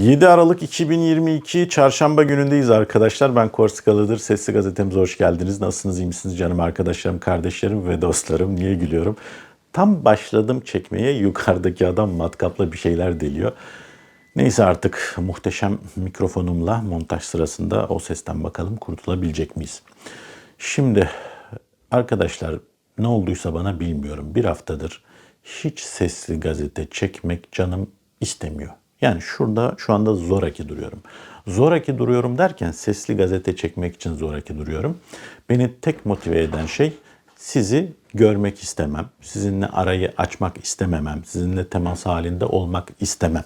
7 Aralık 2022 Çarşamba günündeyiz arkadaşlar. Ben Korsikalı'dır. Sesli gazetemize hoş geldiniz. Nasılsınız, iyi misiniz canım arkadaşlarım, kardeşlerim ve dostlarım? Niye gülüyorum? Tam başladım çekmeye yukarıdaki adam matkapla bir şeyler deliyor. Neyse artık muhteşem mikrofonumla montaj sırasında o sesten bakalım kurtulabilecek miyiz? Şimdi arkadaşlar ne olduysa bana bilmiyorum. Bir haftadır hiç sesli gazete çekmek canım istemiyor. Yani şurada şu anda zoraki duruyorum. Zoraki duruyorum derken sesli gazete çekmek için zoraki duruyorum. Beni tek motive eden şey sizi görmek istemem. Sizinle arayı açmak istememem. Sizinle temas halinde olmak istemem.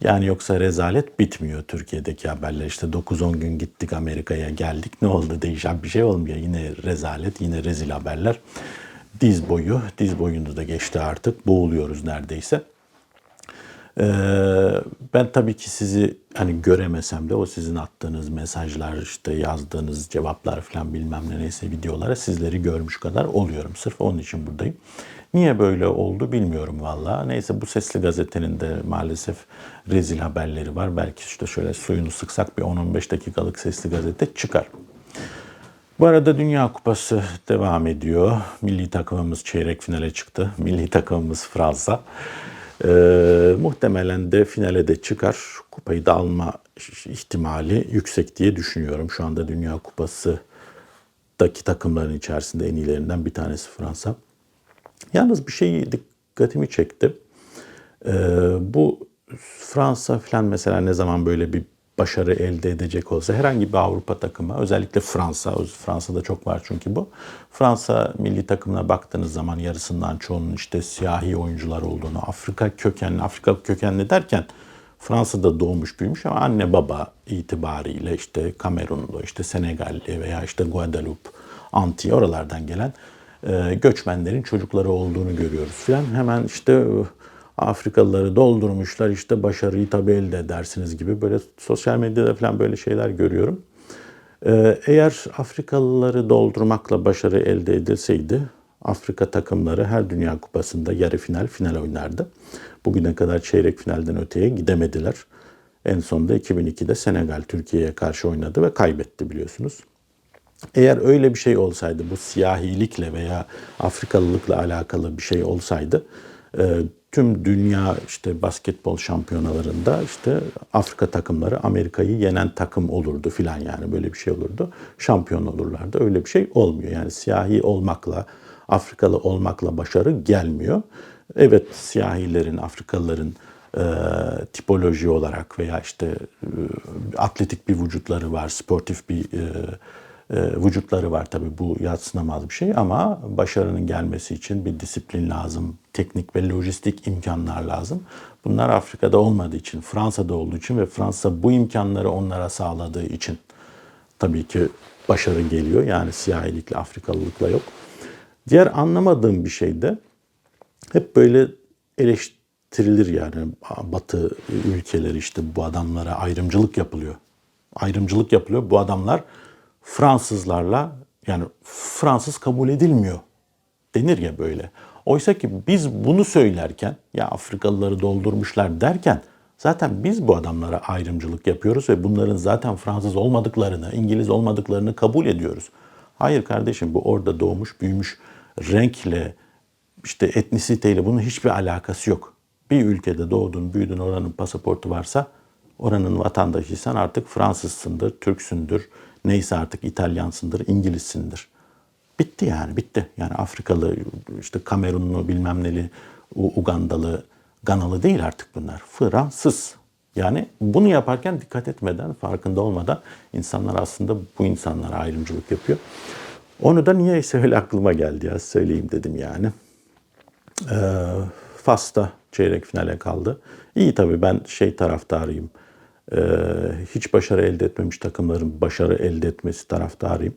Yani yoksa rezalet bitmiyor Türkiye'deki haberler. İşte 9-10 gün gittik Amerika'ya geldik. Ne oldu değişen bir şey olmuyor. Yine rezalet, yine rezil haberler. Diz boyu, diz boyunu da geçti artık. Boğuluyoruz neredeyse. Ee, ben tabii ki sizi hani göremesem de o sizin attığınız mesajlar işte yazdığınız cevaplar falan bilmem ne neyse videolara sizleri görmüş kadar oluyorum. Sırf onun için buradayım. Niye böyle oldu bilmiyorum valla. Neyse bu sesli gazetenin de maalesef rezil haberleri var. Belki işte şöyle suyunu sıksak bir 10-15 dakikalık sesli gazete çıkar. Bu arada Dünya Kupası devam ediyor. Milli takımımız çeyrek finale çıktı. Milli takımımız Fransa. Ee, muhtemelen de finale de çıkar. Kupayı da alma ihtimali yüksek diye düşünüyorum. Şu anda Dünya Kupası'daki takımların içerisinde en iyilerinden bir tanesi Fransa. Yalnız bir şey dikkatimi çekti. Ee, bu Fransa falan mesela ne zaman böyle bir başarı elde edecek olsa herhangi bir Avrupa takımı özellikle Fransa, Fransa'da çok var çünkü bu. Fransa milli takımına baktığınız zaman yarısından çoğunun işte siyahi oyuncular olduğunu, Afrika kökenli, Afrika kökenli derken Fransa'da doğmuş büyümüş ama anne baba itibariyle işte Kamerunlu, işte Senegalli veya işte Guadeloupe, Anti oralardan gelen göçmenlerin çocukları olduğunu görüyoruz filan. Hemen işte Afrikalıları doldurmuşlar işte başarıyı tabi elde edersiniz gibi böyle sosyal medyada falan böyle şeyler görüyorum. Ee, eğer Afrikalıları doldurmakla başarı elde edilseydi Afrika takımları her Dünya Kupası'nda yarı final final oynardı. Bugüne kadar çeyrek finalden öteye gidemediler. En sonunda 2002'de Senegal Türkiye'ye karşı oynadı ve kaybetti biliyorsunuz. Eğer öyle bir şey olsaydı bu siyahilikle veya Afrikalılıkla alakalı bir şey olsaydı e, tüm dünya işte basketbol şampiyonalarında işte Afrika takımları Amerika'yı yenen takım olurdu filan yani böyle bir şey olurdu. Şampiyon olurlardı. Öyle bir şey olmuyor. Yani siyahi olmakla, Afrikalı olmakla başarı gelmiyor. Evet siyahilerin, Afrikalıların e, tipoloji olarak veya işte e, atletik bir vücutları var, sportif bir e, vücutları var tabii bu yatsınamaz bir şey ama başarının gelmesi için bir disiplin lazım, teknik ve lojistik imkanlar lazım. Bunlar Afrika'da olmadığı için, Fransa'da olduğu için ve Fransa bu imkanları onlara sağladığı için tabii ki başarı geliyor. Yani siyahilikle, Afrikalılıkla yok. Diğer anlamadığım bir şey de hep böyle eleştirilir yani Batı ülkeleri işte bu adamlara ayrımcılık yapılıyor. Ayrımcılık yapılıyor. Bu adamlar Fransızlarla yani Fransız kabul edilmiyor denir ya böyle. Oysa ki biz bunu söylerken ya Afrikalıları doldurmuşlar derken zaten biz bu adamlara ayrımcılık yapıyoruz ve bunların zaten Fransız olmadıklarını, İngiliz olmadıklarını kabul ediyoruz. Hayır kardeşim bu orada doğmuş, büyümüş renkle, işte etnisiteyle bunun hiçbir alakası yok. Bir ülkede doğdun, büyüdün, oranın pasaportu varsa oranın vatandaşıysan artık Fransızsındır, Türksündür, neyse artık İtalyansındır, İngilizsindir. Bitti yani bitti. Yani Afrikalı, işte Kamerunlu bilmem neli, Ugandalı, Ganalı değil artık bunlar. Fransız. Yani bunu yaparken dikkat etmeden, farkında olmadan insanlar aslında bu insanlara ayrımcılık yapıyor. Onu da niyeyse öyle aklıma geldi ya söyleyeyim dedim yani. Ee, Fas'ta çeyrek finale kaldı. İyi tabii ben şey taraftarıyım. Ee, hiç başarı elde etmemiş takımların başarı elde etmesi taraftarıyım.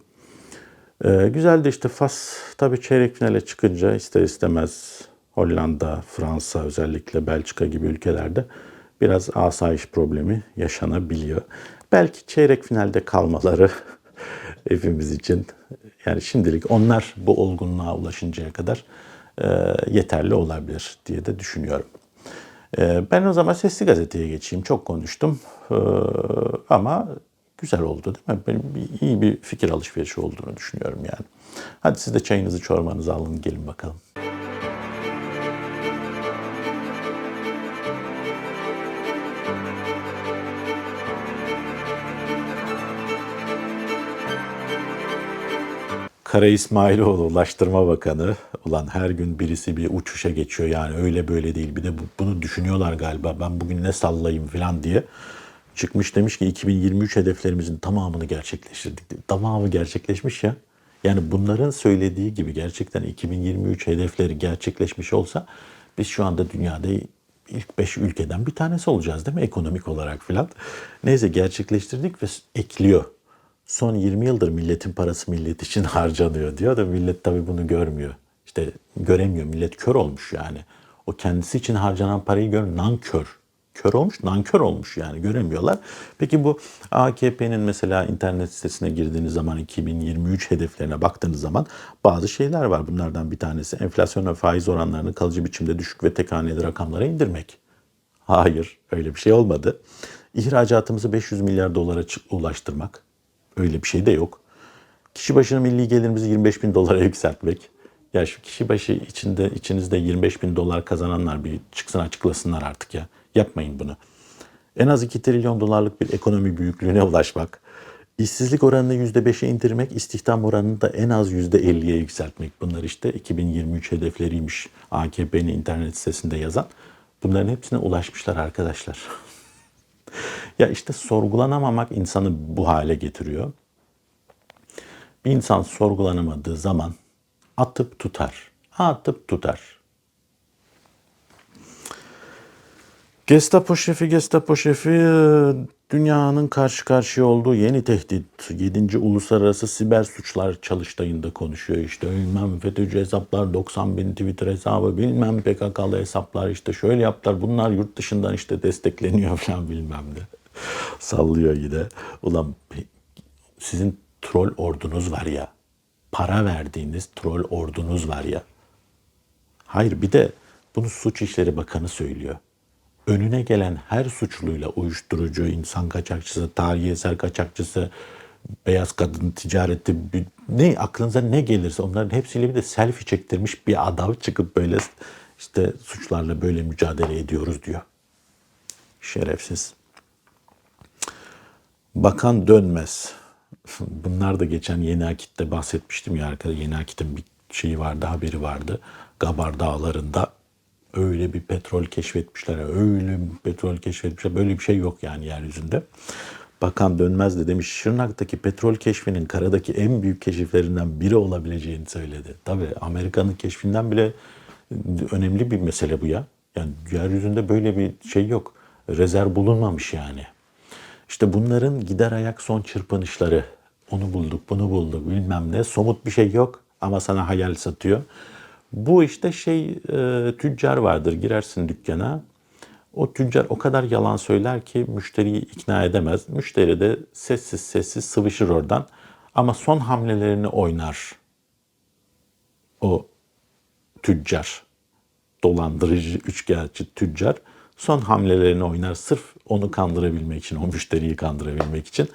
Ee, güzel de işte Fas tabii çeyrek finale çıkınca ister istemez Hollanda, Fransa özellikle Belçika gibi ülkelerde biraz asayiş problemi yaşanabiliyor. Belki çeyrek finalde kalmaları hepimiz için yani şimdilik onlar bu olgunluğa ulaşıncaya kadar e, yeterli olabilir diye de düşünüyorum. Ee, ben o zaman Sesli Gazete'ye geçeyim. Çok konuştum Ee, ama güzel oldu değil mi? Benim iyi bir fikir alışverişi olduğunu düşünüyorum yani. Hadi siz de çayınızı çorbanızı alın gelin bakalım. Kara İsmailoğlu Ulaştırma Bakanı ulan her gün birisi bir uçuşa geçiyor yani öyle böyle değil bir de bu- bunu düşünüyorlar galiba ben bugün ne sallayayım falan diye çıkmış demiş ki 2023 hedeflerimizin tamamını gerçekleştirdik. Tamamı gerçekleşmiş ya. Yani bunların söylediği gibi gerçekten 2023 hedefleri gerçekleşmiş olsa biz şu anda dünyada ilk 5 ülkeden bir tanesi olacağız değil mi ekonomik olarak filan. Neyse gerçekleştirdik ve ekliyor son 20 yıldır milletin parası millet için harcanıyor diyor da millet tabii bunu görmüyor. İşte göremiyor. Millet kör olmuş yani. O kendisi için harcanan parayı gör nankör. Kör olmuş, nankör olmuş yani göremiyorlar. Peki bu AKP'nin mesela internet sitesine girdiğiniz zaman 2023 hedeflerine baktığınız zaman bazı şeyler var. Bunlardan bir tanesi enflasyon ve faiz oranlarını kalıcı biçimde düşük ve tek haneli rakamlara indirmek. Hayır, öyle bir şey olmadı. İhracatımızı 500 milyar dolara ulaştırmak. Öyle bir şey de yok. Kişi başına milli gelirimizi 25 bin dolara yükseltmek. Ya şu kişi başı içinde içinizde 25 bin dolar kazananlar bir çıksın açıklasınlar artık ya. Yapmayın bunu. En az 2 trilyon dolarlık bir ekonomi büyüklüğüne ulaşmak. İşsizlik oranını %5'e indirmek, istihdam oranını da en az %50'ye yükseltmek. Bunlar işte 2023 hedefleriymiş AKP'nin internet sitesinde yazan. Bunların hepsine ulaşmışlar arkadaşlar. Ya işte sorgulanamamak insanı bu hale getiriyor. Bir insan sorgulanamadığı zaman atıp tutar. Atıp tutar. Gestapo şefi, Gestapo şefi dünyanın karşı karşıya olduğu yeni tehdit 7. Uluslararası Siber Suçlar Çalıştayı'nda konuşuyor. İşte bilmem FETÖ'cü hesaplar, 90 bin Twitter hesabı, bilmem PKK'lı hesaplar işte şöyle yaptılar. Bunlar yurt dışından işte destekleniyor falan bilmem ne. Sallıyor yine. Ulan sizin troll ordunuz var ya. Para verdiğiniz troll ordunuz var ya. Hayır bir de bunu Suç İşleri Bakanı söylüyor. Önüne gelen her suçluyla uyuşturucu, insan kaçakçısı, tarihi eser kaçakçısı, beyaz kadın ticareti, ne aklınıza ne gelirse onların hepsiyle bir de selfie çektirmiş bir adam çıkıp böyle işte suçlarla böyle mücadele ediyoruz diyor. Şerefsiz. Bakan dönmez. Bunlar da geçen Yeni Akit'te bahsetmiştim ya arkada Yeni Akit'in bir şeyi vardı, haberi vardı. Gabar Dağları'nda öyle bir petrol keşfetmişler, öyle bir petrol keşfetmişler. Böyle bir şey yok yani yeryüzünde. Bakan Dönmez de demiş Şırnak'taki petrol keşfinin karadaki en büyük keşiflerinden biri olabileceğini söyledi. Tabii Amerika'nın keşfinden bile önemli bir mesele bu ya. Yani yeryüzünde böyle bir şey yok. Rezerv bulunmamış yani. İşte bunların gider ayak son çırpınışları. Onu bulduk, bunu bulduk bilmem ne. Somut bir şey yok ama sana hayal satıyor. Bu işte şey e, tüccar vardır. Girersin dükkana. O tüccar o kadar yalan söyler ki müşteriyi ikna edemez. Müşteri de sessiz sessiz sıvışır oradan. Ama son hamlelerini oynar o tüccar dolandırıcı, üçkağıtçı tüccar son hamlelerini oynar sırf onu kandırabilmek için, o müşteriyi kandırabilmek için.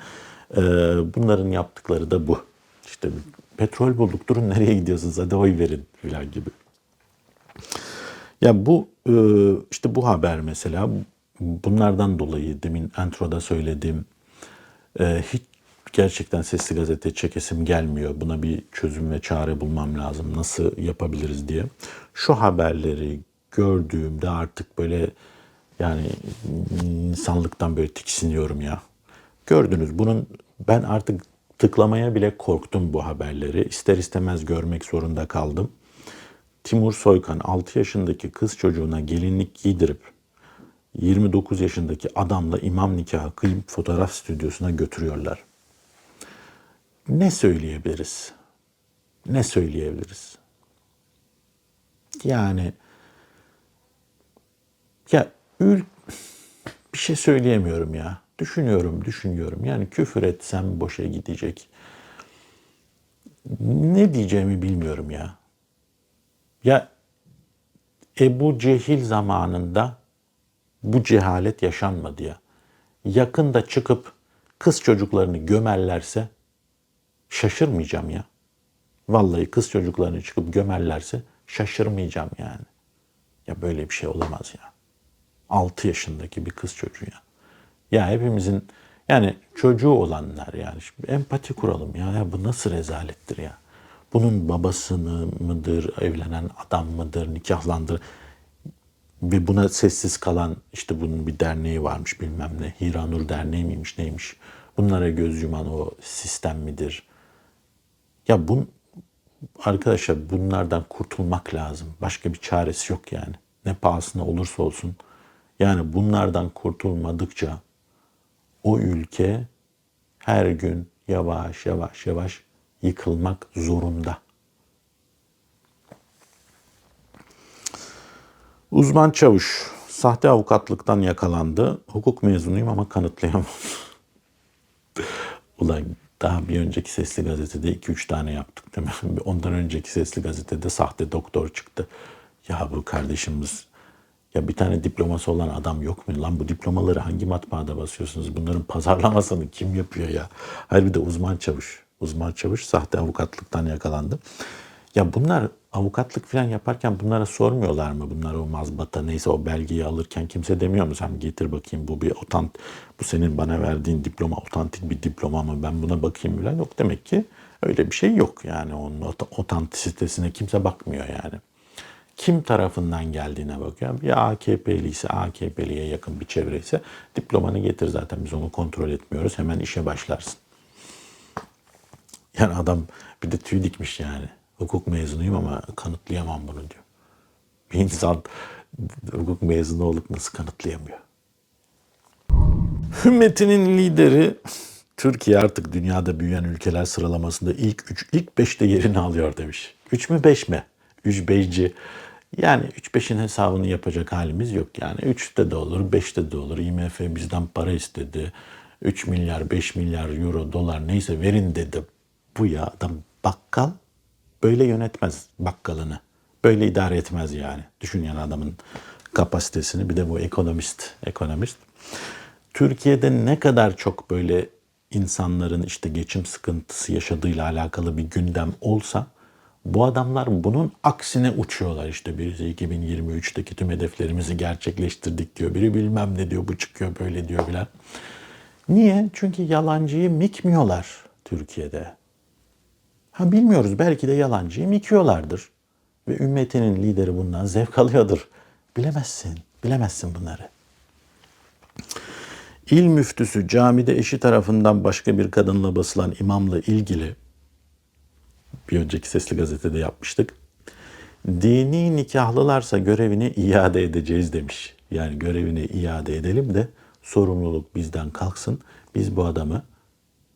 Ee, bunların yaptıkları da bu. İşte petrol bulduk, durun nereye gidiyorsunuz, hadi oy verin filan gibi. Ya bu e, işte bu haber mesela bunlardan dolayı demin introda söylediğim e, hiç gerçekten sesli gazete çekesim gelmiyor. Buna bir çözüm ve çare bulmam lazım. Nasıl yapabiliriz diye. Şu haberleri gördüğümde artık böyle yani insanlıktan böyle tiksiniyorum ya. Gördünüz bunun ben artık tıklamaya bile korktum bu haberleri. İster istemez görmek zorunda kaldım. Timur Soykan 6 yaşındaki kız çocuğuna gelinlik giydirip 29 yaşındaki adamla imam nikahı kıyıp fotoğraf stüdyosuna götürüyorlar. Ne söyleyebiliriz? Ne söyleyebiliriz? Yani ya ül bir şey söyleyemiyorum ya. Düşünüyorum, düşünüyorum. Yani küfür etsem boşa gidecek. Ne diyeceğimi bilmiyorum ya. Ya Ebu Cehil zamanında bu cehalet yaşanmadı ya. Yakında çıkıp kız çocuklarını gömerlerse şaşırmayacağım ya. Vallahi kız çocuklarını çıkıp gömerlerse şaşırmayacağım yani. Ya böyle bir şey olamaz ya. 6 yaşındaki bir kız çocuğu ya. Hepimizin yani çocuğu olanlar yani şimdi empati kuralım ya. ya bu nasıl rezalettir ya. Bunun babasını mıdır, evlenen adam mıdır, nikahlandır ve buna sessiz kalan işte bunun bir derneği varmış bilmem ne. Hiranur Derneği miymiş neymiş. Bunlara göz yuman o sistem midir? Ya bu arkadaşlar bunlardan kurtulmak lazım. Başka bir çaresi yok yani. Ne pahasına olursa olsun. Yani bunlardan kurtulmadıkça o ülke her gün yavaş yavaş yavaş yıkılmak zorunda. Uzman çavuş sahte avukatlıktan yakalandı. Hukuk mezunuyum ama kanıtlayamam. Ulan daha bir önceki sesli gazetede 2-3 tane yaptık değil mi? Ondan önceki sesli gazetede sahte doktor çıktı. Ya bu kardeşimiz ya bir tane diploması olan adam yok mu? Lan bu diplomaları hangi matbaada basıyorsunuz? Bunların pazarlamasını kim yapıyor ya? Hayır bir de uzman çavuş. Uzman çavuş sahte avukatlıktan yakalandı. Ya bunlar avukatlık falan yaparken bunlara sormuyorlar mı? Bunlar o mazbata neyse o belgeyi alırken kimse demiyor mu? Sen getir bakayım bu bir otant, bu senin bana verdiğin diploma otantik bir diploma mı? Ben buna bakayım falan yok. Demek ki öyle bir şey yok yani onun otantisitesine kimse bakmıyor yani kim tarafından geldiğine bakıyor. Bir AKP'li ise AKP'liye yakın bir çevre ise diplomanı getir zaten biz onu kontrol etmiyoruz. Hemen işe başlarsın. Yani adam bir de tüy dikmiş yani. Hukuk mezunuyum ama kanıtlayamam bunu diyor. Bir insan hukuk mezunu olup nasıl kanıtlayamıyor? Hümmetinin lideri Türkiye artık dünyada büyüyen ülkeler sıralamasında ilk 3, ilk 5'te yerini alıyor demiş. 3 mü 5 mi? 3 beyci. Yani 3-5'in hesabını yapacak halimiz yok yani. 3'te de olur, 5'te de olur. IMF bizden para istedi. 3 milyar, 5 milyar euro, dolar neyse verin dedi. Bu ya adam bakkal böyle yönetmez bakkalını. Böyle idare etmez yani. Düşün yani adamın kapasitesini. Bir de bu ekonomist, ekonomist. Türkiye'de ne kadar çok böyle insanların işte geçim sıkıntısı yaşadığıyla alakalı bir gündem olsa bu adamlar bunun aksine uçuyorlar işte birisi 2023'teki tüm hedeflerimizi gerçekleştirdik diyor. Biri bilmem ne diyor bu çıkıyor böyle diyor filan. Niye? Çünkü yalancıyı mikmiyorlar Türkiye'de. Ha bilmiyoruz belki de yalancıyı mikiyorlardır. Ve ümmetinin lideri bundan zevk alıyordur. Bilemezsin, bilemezsin bunları. İl müftüsü camide eşi tarafından başka bir kadınla basılan imamla ilgili bir önceki sesli gazetede yapmıştık. Dini nikahlılarsa görevini iade edeceğiz demiş. Yani görevini iade edelim de sorumluluk bizden kalksın. Biz bu adamı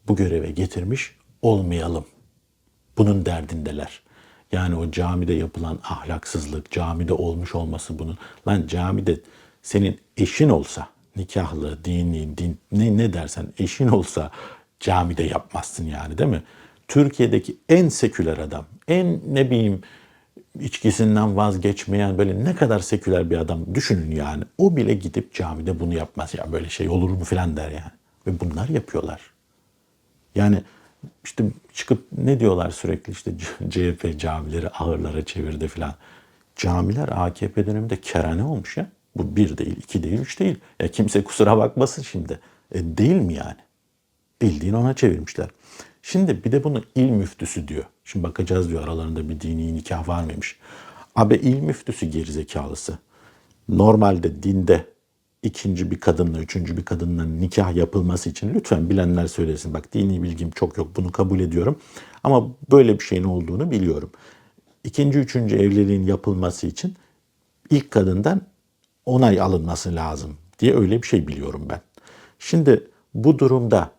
bu göreve getirmiş olmayalım. Bunun derdindeler. Yani o camide yapılan ahlaksızlık, camide olmuş olması bunun. Lan camide senin eşin olsa, nikahlı, dini, din, ne, ne dersen eşin olsa camide yapmazsın yani değil mi? Türkiye'deki en seküler adam, en ne bileyim içkisinden vazgeçmeyen böyle ne kadar seküler bir adam düşünün yani. O bile gidip camide bunu yapmaz ya böyle şey olur mu filan der yani. Ve bunlar yapıyorlar. Yani işte çıkıp ne diyorlar sürekli işte CHP camileri ahırlara çevirdi filan. Camiler AKP döneminde kerane olmuş ya. Bu bir değil, iki değil, üç değil. Ya kimse kusura bakmasın şimdi. E değil mi yani? Bildiğin ona çevirmişler. Şimdi bir de bunu il müftüsü diyor. Şimdi bakacağız diyor aralarında bir dini nikah var mıymış. Abi il müftüsü gerizekalısı. Normalde dinde ikinci bir kadınla, üçüncü bir kadınla nikah yapılması için lütfen bilenler söylesin. Bak dini bilgim çok yok bunu kabul ediyorum. Ama böyle bir şeyin olduğunu biliyorum. İkinci, üçüncü evliliğin yapılması için ilk kadından onay alınması lazım diye öyle bir şey biliyorum ben. Şimdi bu durumda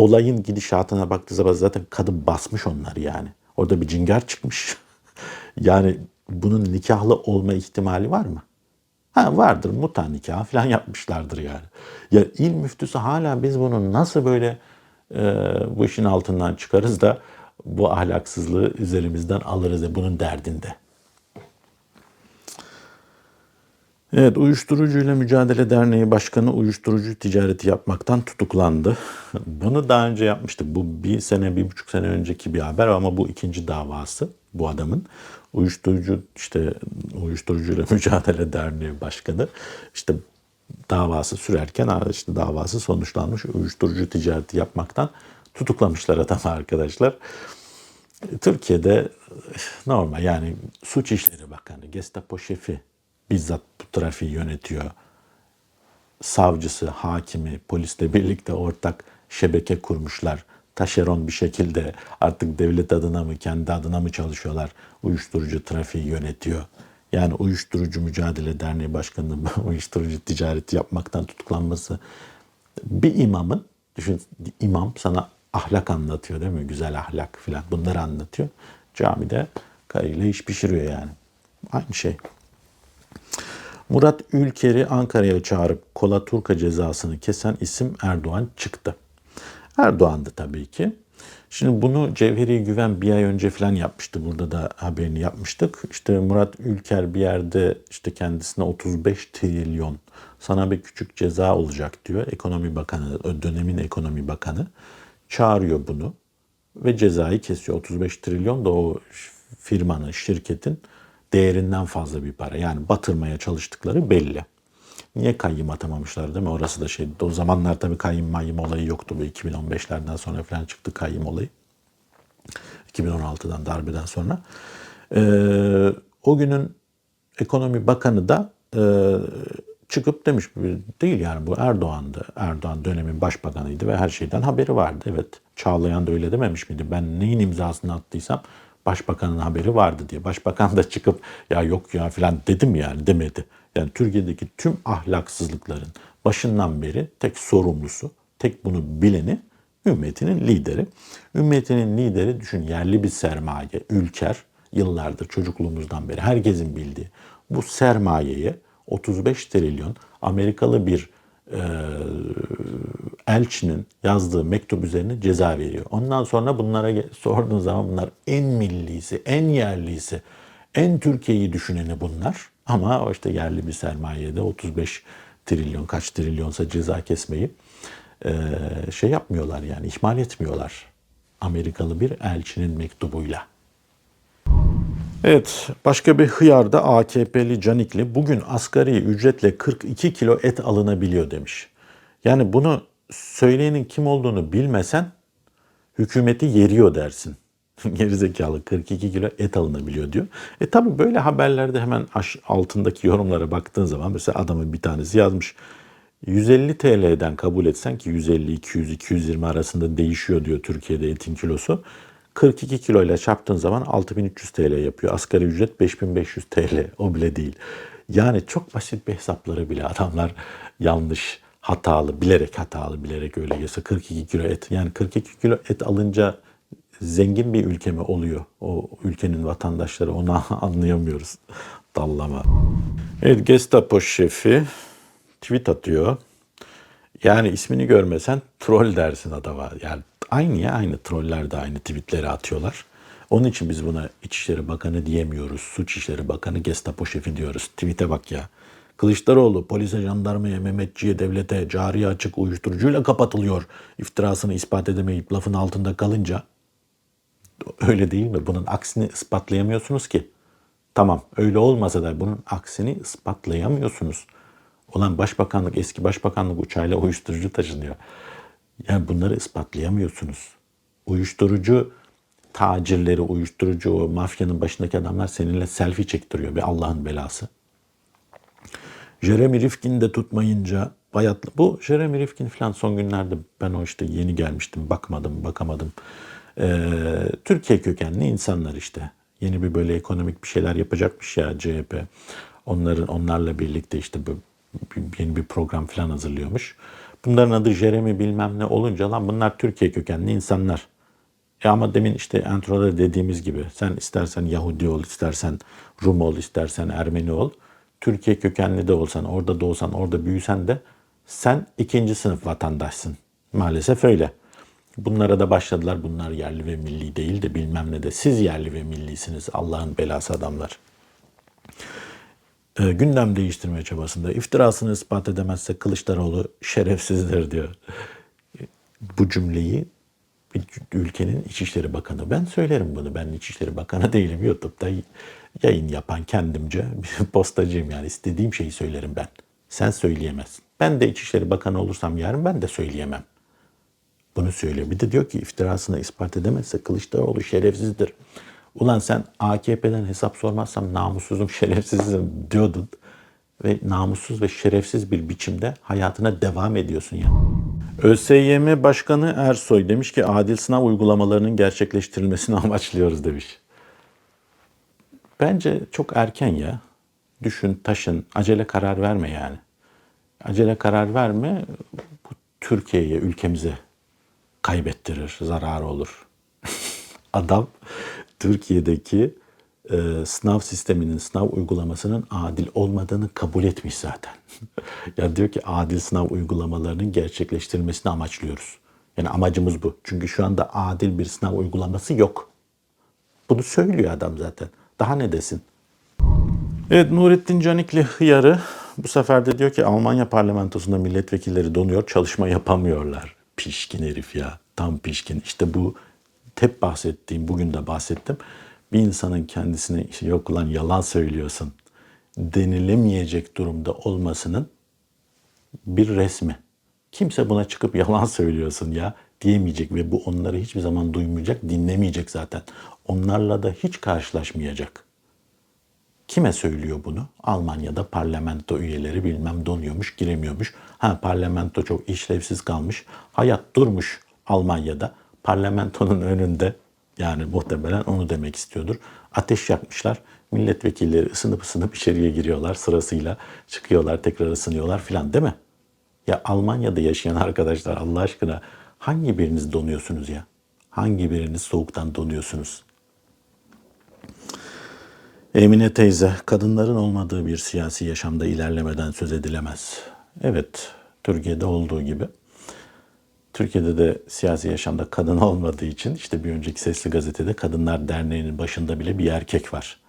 olayın gidişatına baktığı zaman zaten kadın basmış onları yani. Orada bir cingar çıkmış. yani bunun nikahlı olma ihtimali var mı? Ha vardır muta nikah falan yapmışlardır yani. Ya il müftüsü hala biz bunu nasıl böyle e, bu işin altından çıkarız da bu ahlaksızlığı üzerimizden alırız ya bunun derdinde. Evet, Uyuşturucuyla Mücadele Derneği Başkanı uyuşturucu ticareti yapmaktan tutuklandı. Bunu daha önce yapmıştık. Bu bir sene, bir buçuk sene önceki bir haber ama bu ikinci davası bu adamın. Uyuşturucu işte Uyuşturucuyla Mücadele Derneği Başkanı işte davası sürerken işte davası sonuçlanmış. Uyuşturucu ticareti yapmaktan tutuklamışlar adamı arkadaşlar. Türkiye'de normal yani Suç İşleri Bakanı, Gestapo şefi bizzat bu trafiği yönetiyor. Savcısı, hakimi, polisle birlikte ortak şebeke kurmuşlar. Taşeron bir şekilde artık devlet adına mı, kendi adına mı çalışıyorlar? Uyuşturucu trafiği yönetiyor. Yani Uyuşturucu Mücadele Derneği Başkanı'nın uyuşturucu ticareti yapmaktan tutuklanması bir imamın, düşün imam sana ahlak anlatıyor değil mi? Güzel ahlak filan bunları anlatıyor. Camide karıyla iş pişiriyor yani. Aynı şey. Murat Ülker'i Ankara'ya çağırıp Kola Turka cezasını kesen isim Erdoğan çıktı. Erdoğan'dı tabii ki. Şimdi bunu Cevheri Güven bir ay önce falan yapmıştı. Burada da haberini yapmıştık. İşte Murat Ülker bir yerde işte kendisine 35 trilyon sana bir küçük ceza olacak diyor. Ekonomi Bakanı, dönemin Ekonomi Bakanı çağırıyor bunu ve cezayı kesiyor. 35 trilyon da o firmanın, şirketin değerinden fazla bir para. Yani batırmaya çalıştıkları belli. Niye kayyım atamamışlar değil mi? Orası da şey. O zamanlar tabii kayyım mayyım olayı yoktu. Bu 2015'lerden sonra falan çıktı kayyım olayı. 2016'dan darbeden sonra. Ee, o günün ekonomi bakanı da e, çıkıp demiş değil yani bu Erdoğan'dı. Erdoğan dönemin başbakanıydı ve her şeyden haberi vardı. Evet Çağlayan da öyle dememiş miydi? Ben neyin imzasını attıysam başbakanın haberi vardı diye. Başbakan da çıkıp ya yok ya falan dedim yani demedi. Yani Türkiye'deki tüm ahlaksızlıkların başından beri tek sorumlusu, tek bunu bileni ümmetinin lideri. Ümmetinin lideri düşün yerli bir sermaye, ülker yıllardır çocukluğumuzdan beri herkesin bildiği bu sermayeye 35 trilyon Amerikalı bir e, elçinin yazdığı mektup üzerine ceza veriyor. Ondan sonra bunlara sorduğun zaman bunlar en millisi, en yerlisi, en Türkiye'yi düşüneni bunlar. Ama işte yerli bir sermayede 35 trilyon kaç trilyonsa ceza kesmeyi e, şey yapmıyorlar yani ihmal etmiyorlar. Amerikalı bir elçinin mektubuyla. Evet, başka bir hıyarda AKP'li Canikli bugün asgari ücretle 42 kilo et alınabiliyor demiş. Yani bunu söyleyenin kim olduğunu bilmesen hükümeti yeriyor dersin. Gerizekalı 42 kilo et alınabiliyor diyor. E tabi böyle haberlerde hemen altındaki yorumlara baktığın zaman mesela adamın bir tanesi yazmış. 150 TL'den kabul etsen ki 150, 200, 220 arasında değişiyor diyor Türkiye'de etin kilosu. 42 kilo ile çarptığın zaman 6300 TL yapıyor. Asgari ücret 5500 TL. O bile değil. Yani çok basit bir hesapları bile adamlar yanlış, hatalı, bilerek hatalı, bilerek öyle gelse 42 kilo et. Yani 42 kilo et alınca zengin bir ülke mi oluyor? O ülkenin vatandaşları onu anlayamıyoruz. Dallama. Evet Gestapo şefi tweet atıyor. Yani ismini görmesen troll dersin adama. Yani aynı ya aynı troller de aynı tweetleri atıyorlar. Onun için biz buna İçişleri Bakanı diyemiyoruz. Suç İşleri Bakanı Gestapo şefi diyoruz. Tweet'e bak ya. Kılıçdaroğlu polise, jandarmaya, Mehmetçiye, devlete, cariye açık uyuşturucuyla kapatılıyor. İftirasını ispat edemeyip lafın altında kalınca öyle değil mi? Bunun aksini ispatlayamıyorsunuz ki. Tamam öyle olmasa da bunun aksini ispatlayamıyorsunuz. Olan başbakanlık, eski başbakanlık uçağıyla uyuşturucu taşınıyor. Yani bunları ispatlayamıyorsunuz. Uyuşturucu tacirleri, uyuşturucu, o mafyanın başındaki adamlar seninle selfie çektiriyor. Bir Allah'ın belası. Jeremy Rifkin de tutmayınca bayatlı. Bu Jeremy Rifkin falan son günlerde ben o işte yeni gelmiştim. Bakmadım, bakamadım. Ee, Türkiye kökenli insanlar işte. Yeni bir böyle ekonomik bir şeyler yapacakmış ya CHP. Onların onlarla birlikte işte bu yeni bir program falan hazırlıyormuş. Bunların adı Jeremy bilmem ne olunca lan bunlar Türkiye kökenli insanlar. E ama demin işte entroda dediğimiz gibi sen istersen Yahudi ol, istersen Rum ol, istersen Ermeni ol. Türkiye kökenli de olsan, orada doğsan, orada büyüsen de sen ikinci sınıf vatandaşsın. Maalesef öyle. Bunlara da başladılar. Bunlar yerli ve milli değil de bilmem ne de. Siz yerli ve millisiniz Allah'ın belası adamlar. E, gündem değiştirme çabasında iftirasını ispat edemezse Kılıçdaroğlu şerefsizdir diyor. Bu cümleyi ülkenin İçişleri Bakanı. Ben söylerim bunu. Ben İçişleri Bakanı değilim. YouTube'da yayın yapan kendimce bir postacıyım yani. istediğim şeyi söylerim ben. Sen söyleyemezsin. Ben de İçişleri Bakanı olursam yarın ben de söyleyemem. Bunu söylüyor. Bir de diyor ki iftirasını ispat edemezse Kılıçdaroğlu şerefsizdir. Ulan sen AKP'den hesap sormazsam namussuzum, şerefsizim diyordun. Ve namussuz ve şerefsiz bir biçimde hayatına devam ediyorsun ya. ÖSYM Başkanı Ersoy demiş ki adil sınav uygulamalarının gerçekleştirilmesini amaçlıyoruz demiş. Bence çok erken ya. Düşün, taşın, acele karar verme yani. Acele karar verme, bu Türkiye'ye, ülkemize kaybettirir, zararı olur. Adam Türkiye'deki e, sınav sisteminin, sınav uygulamasının adil olmadığını kabul etmiş zaten. ya diyor ki adil sınav uygulamalarının gerçekleştirilmesini amaçlıyoruz. Yani amacımız bu. Çünkü şu anda adil bir sınav uygulaması yok. Bunu söylüyor adam zaten. Daha ne desin? Evet Nurettin Canikli hıyarı bu sefer de diyor ki Almanya parlamentosunda milletvekilleri donuyor çalışma yapamıyorlar. Pişkin herif ya tam pişkin. İşte bu hep bahsettiğim bugün de bahsettim. Bir insanın kendisine işte yok lan yalan söylüyorsun denilemeyecek durumda olmasının bir resmi. Kimse buna çıkıp yalan söylüyorsun ya diyemeyecek ve bu onları hiçbir zaman duymayacak, dinlemeyecek zaten. Onlarla da hiç karşılaşmayacak. Kime söylüyor bunu? Almanya'da parlamento üyeleri bilmem donuyormuş, giremiyormuş. Ha parlamento çok işlevsiz kalmış. Hayat durmuş Almanya'da. Parlamentonun önünde yani muhtemelen onu demek istiyordur. Ateş yakmışlar. Milletvekilleri ısınıp ısınıp içeriye giriyorlar sırasıyla. Çıkıyorlar tekrar ısınıyorlar filan değil mi? Ya Almanya'da yaşayan arkadaşlar Allah aşkına hangi biriniz donuyorsunuz ya? Hangi biriniz soğuktan donuyorsunuz? Emine teyze, kadınların olmadığı bir siyasi yaşamda ilerlemeden söz edilemez. Evet, Türkiye'de olduğu gibi. Türkiye'de de siyasi yaşamda kadın olmadığı için işte bir önceki Sesli Gazete'de Kadınlar Derneği'nin başında bile bir erkek var.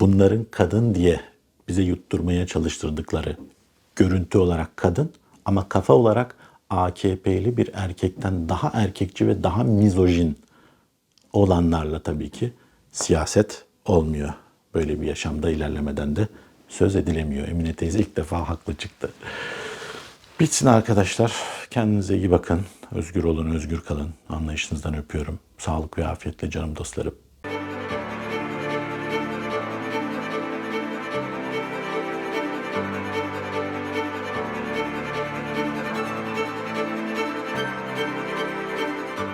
Bunların kadın diye bize yutturmaya çalıştırdıkları görüntü olarak kadın ama kafa olarak AKP'li bir erkekten daha erkekçi ve daha mizojin olanlarla tabii ki siyaset olmuyor. Böyle bir yaşamda ilerlemeden de söz edilemiyor. Emine teyze ilk defa haklı çıktı. Bitsin arkadaşlar. Kendinize iyi bakın. Özgür olun, özgür kalın. Anlayışınızdan öpüyorum. Sağlık ve afiyetle canım dostlarım.